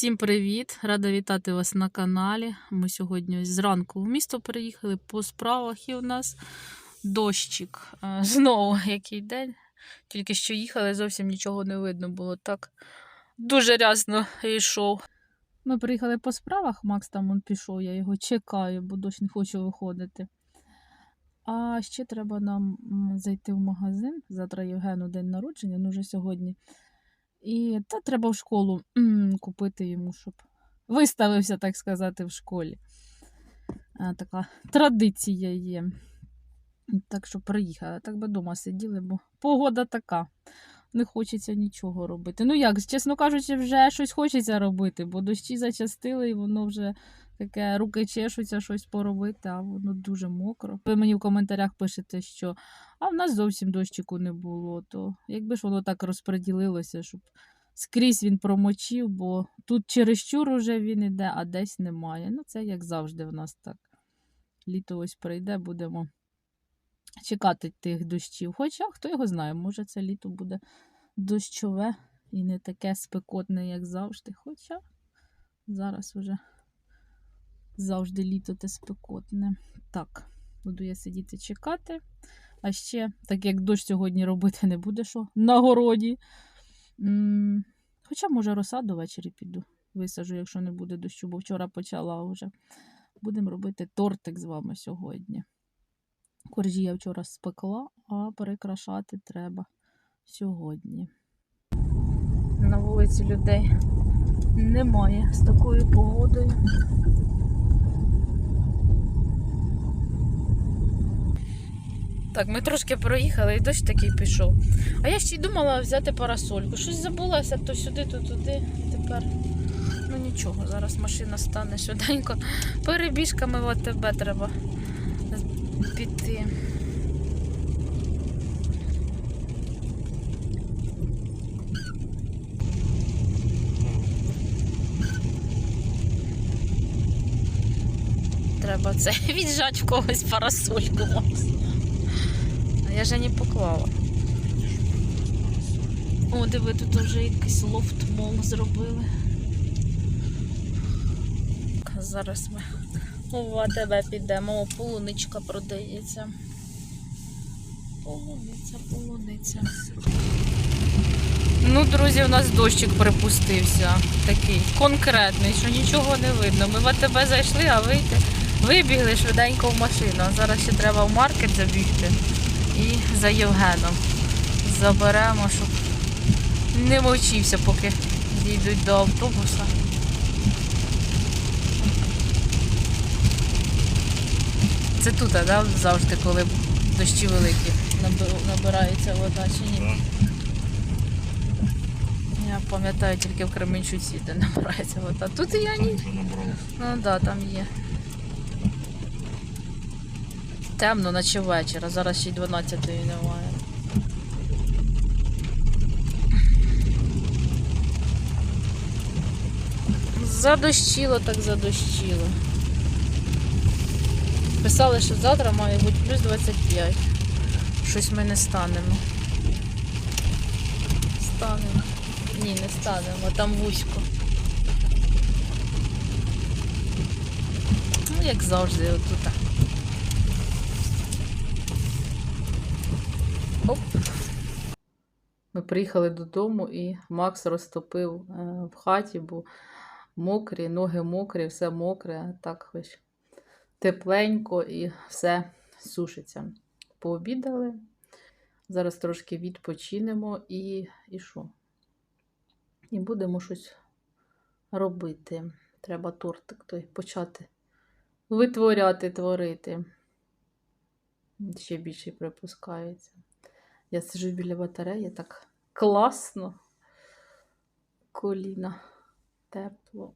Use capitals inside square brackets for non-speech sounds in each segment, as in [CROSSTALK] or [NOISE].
Всім привіт! Рада вітати вас на каналі. Ми сьогодні зранку в місто приїхали по справах і у нас дощик. Е, [LAUGHS] Знову який день. Тільки що їхали, зовсім нічого не видно було. Так дуже рясно йшов. Ми приїхали по справах, Макс там он пішов, я його чекаю, бо дощ не хочу виходити. А ще треба нам зайти в магазин. Завтра Євгену день народження, ну вже сьогодні. І та треба в школу купити йому, щоб виставився, так сказати, в школі. А, така традиція є. Так що приїхала. Так би вдома сиділи, бо погода така. Не хочеться нічого робити. Ну як, чесно кажучи, вже щось хочеться робити, бо дощі зачастили, і воно вже таке руки чешуться щось поробити, а воно дуже мокро. Ви мені в коментарях пишете, що а в нас зовсім дощику не було. То якби ж воно так розподілилося, щоб скрізь він промочив, бо тут чересчур уже він іде, а десь немає. Ну, це як завжди в нас так. Літо ось прийде, будемо чекати тих дощів. Хоча хто його знає, може це літо буде дощове і не таке спекотне, як завжди. Хоча зараз вже завжди літо те спекотне. Так, буду я сидіти чекати. А ще, так як дощ сьогодні робити не буде, що на городі. Хоча, може, розсаду ввечері піду. Висажу, якщо не буде дощу, бо вчора почала вже. Будемо робити тортик з вами сьогодні. Коржі я вчора спекла, а перекрашати треба сьогодні. На вулиці людей немає з такою погодою. Так, ми трошки проїхали і дощ такий пішов. А я ще й думала взяти парасольку. Щось забулася то сюди, то туди. Тепер ну нічого, зараз машина стане швиденько. Перебіжками в АТБ треба піти. Треба це [LAUGHS] віджати в когось парасольку. Макс. А я ж не поклала. О, диви, тут вже якийсь лофт мол зробили. Зараз ми в АТБ підемо, О, полуничка продається. Полуниця, полуниця. Ну, друзі, у нас дощик припустився. Такий конкретний, що нічого не видно. Ми в АТБ зайшли, а вийти. Вибігли швиденько в машину. Зараз ще треба в маркет забігти і за Євгеном заберемо, щоб не мовчився, поки дійдуть до автобуса. Це тут, а, да? завжди, коли дощі великі, набирається вода чи ні? Я пам'ятаю тільки в Кременчуці, де набирається вода. Тут і я ні. Ну так, да, там є. Темно, наче вечір, зараз ще й 12-ї немає. Задощило, так задощило. Писали, що завтра має бути плюс 25. Щось ми не станемо. Станемо. Ні, не станемо, там вузько. Ну, як завжди, отут. Оп. Ми приїхали додому і Макс розтопив е, в хаті, бо мокрі, ноги мокрі, все мокре, так ось тепленько і все сушиться. Пообідали. Зараз трошки відпочинемо і, і що? І будемо щось робити. Треба тортик той почати витворяти, творити. Ще більше припускається. Я сиджу біля батареї, так класно. Коліна тепло.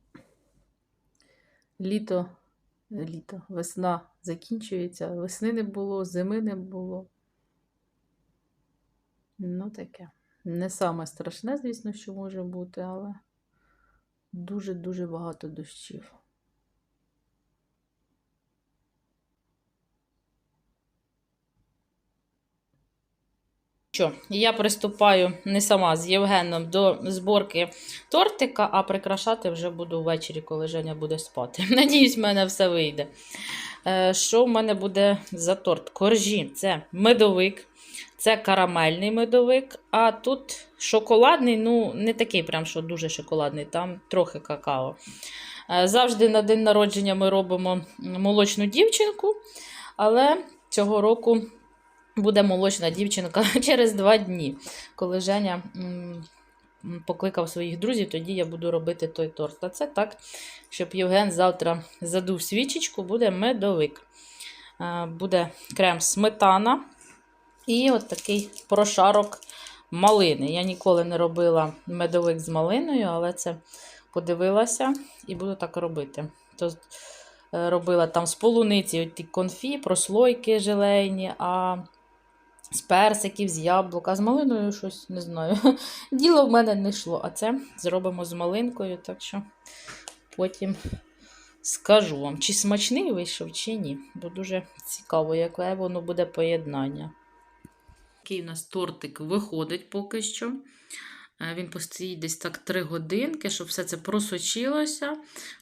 Літо, літо, весна закінчується. Весни не було, зими не було. Ну, таке. Не саме страшне, звісно, що може бути, але дуже-дуже багато дощів. Що, я приступаю не сама з Євгеном до зборки тортика, а прикрашати вже буду ввечері, коли Женя буде спати. [LAUGHS] Надіюсь, в мене все вийде. Е, Що в мене буде за торт? Коржі це медовик, це карамельний медовик, а тут шоколадний, ну, не такий, прям, що дуже шоколадний, там трохи какао. Е, Завжди на день народження ми робимо молочну дівчинку, але цього року буде молочна дівчинка [LAUGHS] через два дні. Коли Женя покликав своїх друзів, тоді я буду робити той торт. А це так, щоб Євген завтра задув свічечку, буде медовик. Е, Буде крем сметана і от такий прошарок малини. Я ніколи не робила медовик з малиною, але це подивилася і буду так робити. То е, робила там з полуниці от ті конфі, прослойки желейні, а з персиків, з яблук, а з малиною щось не знаю. [LAUGHS] Діло в мене не йшло. А це зробимо з малинкою, так що потім скажу вам, чи смачний вийшов, чи ні. Бо дуже цікаво, яке воно буде поєднання. Такий у нас тортик виходить поки що. Е, Він постоїть десь так 3 годинки, щоб все це просочилося,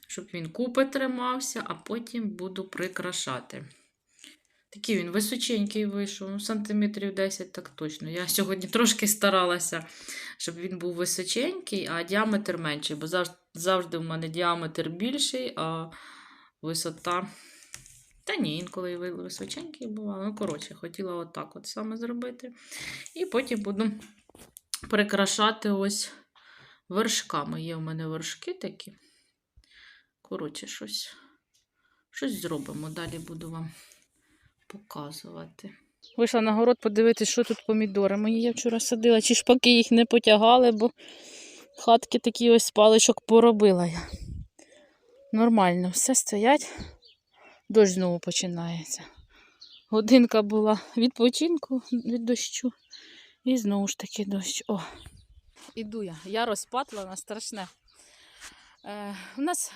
щоб він купи тримався, а потім буду прикрашати. Такий він височенький вийшов, ну, сантиметрів 10 так точно. Я сьогодні трошки старалася, щоб він був височенький, а діаметр менший, бо завжди, завжди в мене діаметр більший, а висота. Та ні, інколи і ви- височенький бував. Ну, коротше, хотіла отак от саме зробити. І потім буду прикрашати ось вершками. Є в мене вершки такі. Коротше, щось, щось зробимо. Далі буду вам показувати. Вийшла на город подивитися, що тут помідори. Мої я вчора садила, чи шпаки їх не потягали, бо хатки такі ось паличок поробила я. Нормально, все стоять. Дощ знову починається. Годинка була відпочинку від дощу. І знову ж таки дощ. О. Іду я. Я розпатлана, страшне. Е, у нас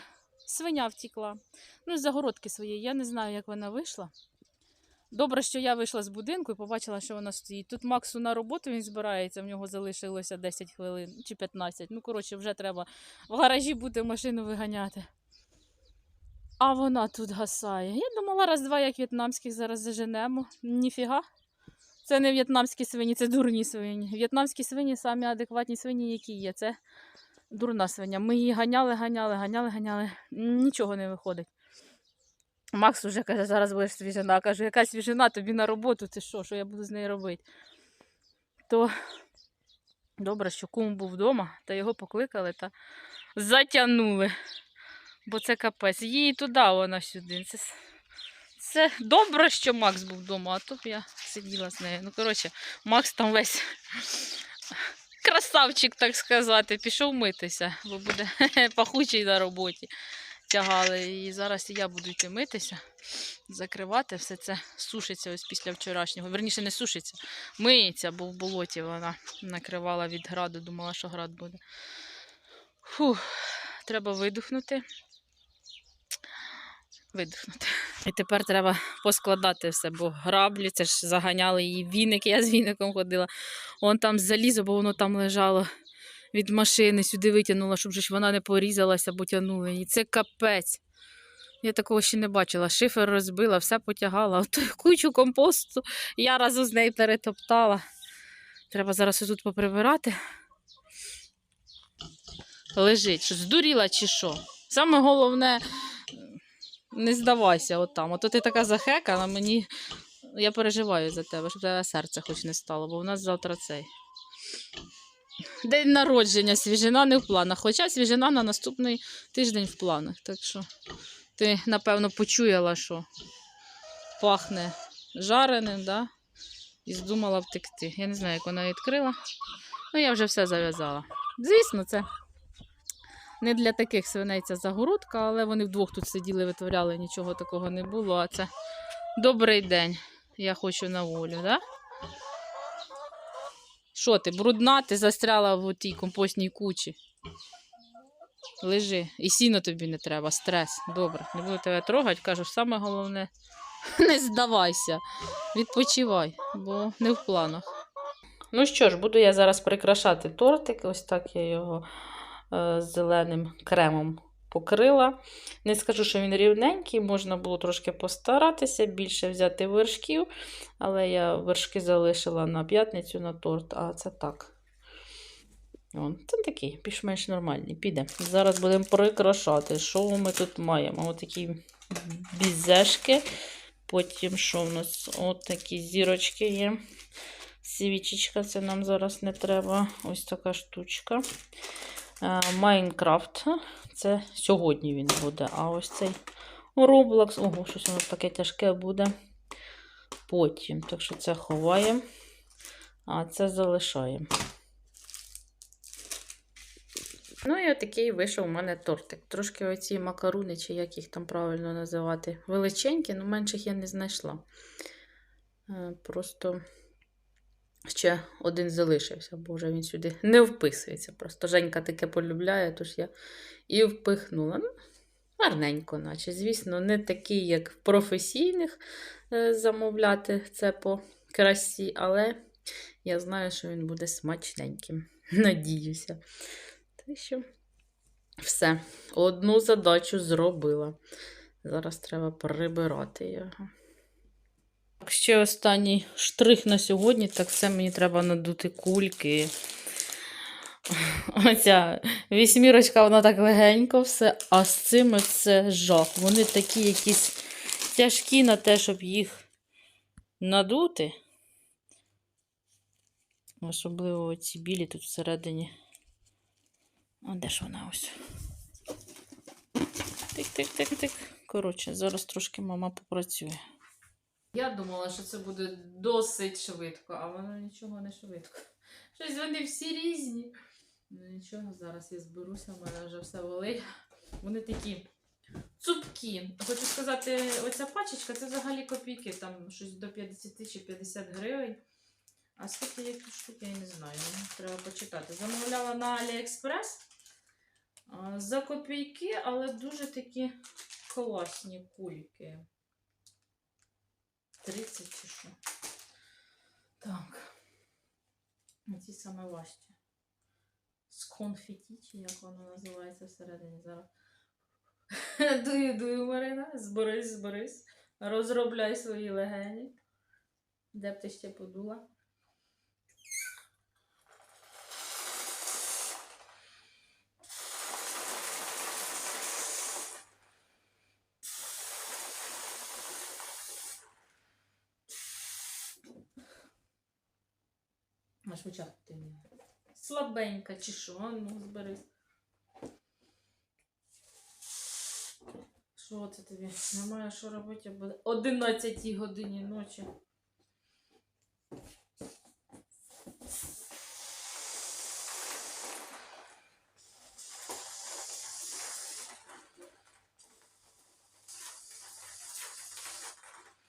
свиня втікла. Ну, з загородки своєї. Я не знаю, як вона вийшла. Добре, що я вийшла з будинку і побачила, що вона стоїть. Тут Максу на роботу він збирається, в нього залишилося 10 хвилин чи 15. Ну, коротше, вже треба в гаражі бути машину виганяти. А вона тут гасає. Я думала, раз-два, як в'єтнамських зараз заженемо. Ніфіга. Це не в'єтнамські свині, це дурні свині. В'єтнамські свині самі адекватні свині, які є. Це дурна свиня. Ми її ганяли, ганяли, ганяли, ганяли. Нічого не виходить. Макс уже каже, зараз будеш свіжина. Кажу, яка свіжина, тобі на роботу, ти що, що я буду з нею робити? То добре, що кум був вдома, та його покликали та затягнули. Бо це капець. Їй туди, вона сюди. Це, це добре, що Макс був вдома, а то б я сиділа з нею. Ну, коротше, Макс там весь красавчик, так сказати, пішов митися, бо буде [LAUGHS] пахучий на роботі. Тягали. І зараз і я буду йти митися, закривати. Все це сушиться ось після вчорашнього. Верніше, не сушиться, миється, бо в болоті вона накривала від граду, думала, що град буде. Фух, треба видихнути. Видихнути. І тепер треба поскладати все, бо граблі, це ж заганяли її віник, я з віником ходила. Вон там залізо, бо воно там лежало від машини, сюди витягнула, щоб ж вона не порізалася, бо тягнули її. Це капець. Я такого ще не бачила. Шифер розбила, все потягала. [LAUGHS] Ото кучу компосту я разом з нею перетоптала. Треба зараз тут поприбирати. Лежить. Що, здуріла чи що? Саме головне, не здавайся отам. Ото ти така захекана, мені. Я переживаю за тебе, щоб тебе серце хоч не стало, бо у нас завтра цей. День народження, свіжина не в планах. Хоча свіжина на наступний тиждень в планах. Так що ти, напевно, почуяла, що пахне жареним, да? і здумала втекти. Я не знаю, як вона відкрила. Ну, я вже все зав'язала. Звісно, це не для таких свиней ця загородка, але вони вдвох тут сиділи, витворяли, нічого такого не було. А це добрий день. Я хочу на волю, да? Що ти, брудна, ти застряла в тій компостній кучі. Лежи. І сіно тобі не треба, стрес. Добре, не буду тебе трогати, кажу, саме головне, [LAUGHS] не здавайся. Відпочивай, бо не в планах. Ну що ж, буду я зараз прикрашати тортик. Ось так я його е, зеленим кремом покрила. Не скажу, що він рівненький, можна було трошки постаратися, більше взяти вершків, але я вершки залишила на п'ятницю на торт, а це так. Вон, це такий, більш-менш нормальний. Піде. Зараз будемо прикрашати. Що ми тут маємо? Отакі бізешки. Потім що в нас? От такі зірочки є. Свічечка, це нам зараз не треба. Ось така штучка. Е, Майнкрафт. Це сьогодні він буде. А ось цей Roblox. Ого, щось воно таке тяжке буде. Потім. Так що це ховаємо, а це залишаємо. Ну і отакий вийшов у мене тортик. Трошки оці макаруни, чи як їх там правильно називати, величенькі, але менших я не знайшла. Е, Просто ще один залишився, бо вже він сюди не вписується. Просто Женька таке полюбляє, тож я і впихнула. Ну, гарненько, наче. Звісно, не такий, як в професійних е, замовляти це по красі, але я знаю, що він буде смачненьким. [LAUGHS] Надіюся. Так що все. Одну задачу зробила. Зараз треба прибирати його. Ще останній штрих на сьогодні, так це мені треба надути кульки. Оця вісьмірочка, вона так легенько все, а з цими це жах. Вони такі якісь тяжкі на те, щоб їх надути. Особливо ці білі тут всередині. А де ж вона ось? Тик-тик-тик-тик. Коротше, зараз трошки мама попрацює. Я думала, що це буде досить швидко, а воно нічого не швидко. Щось вони всі різні. Ну нічого, зараз я зберуся, в мене вже все болить. Вони такі цупкі. Хочу сказати, оця пачечка це взагалі копійки, там щось до 50 чи 50 гривень. А скільки є тут штук, я не знаю. ну, Треба почитати. Замовляла на Аліекспрес за копійки, але дуже такі класні кульки. 30 чи що. Так. Ці саме важчі. З конфеті, чи як воно називається всередині зараз. [LAUGHS] Дую, дую, Марина. Зберись, зберись. Розробляй свої легені. Де б ти ще подула? Аж в очах темніє. Слабенька чи що? Ну, зберись. Що це тобі? Немає що робити об 11 годині ночі.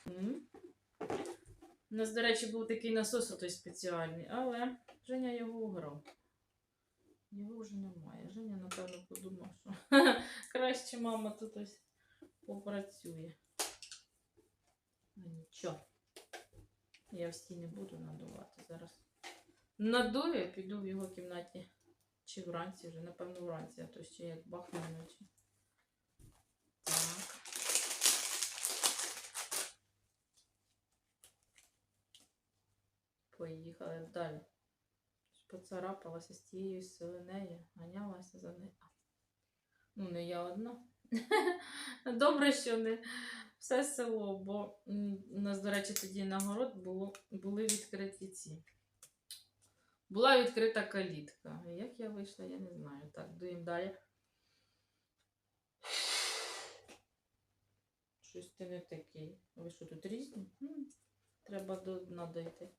М? У нас, до речі, був такий насос той спеціальний, але Женя його уграв. Його вже немає. Женя, напевно, подумав, що [LAUGHS] краще мама тут ось попрацює. Ну нічого. Я всі не буду надувати зараз. Надую, піду в його кімнаті. Чи вранці вже, напевно, вранці, а то ще як бахне вночі. Так. Поїхали далі. Поцарапалася з тією селенею, ганялася за нею. Ну, не я одна. [LAUGHS] Добре, що не все село, бо у нас, до речі, тоді на город було, були відкриті ці. Була відкрита калітка. Як я вийшла, я не знаю. Так, дуємо далі. Щось ти не такий. Ви що тут різні? Треба до дна дойти.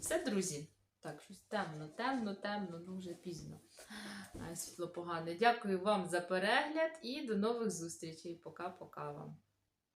Все, друзі. Так, щось темно, темно, темно, ну вже пізно. Світло погане. Дякую вам за перегляд і до нових зустрічей. Пока-пока вам.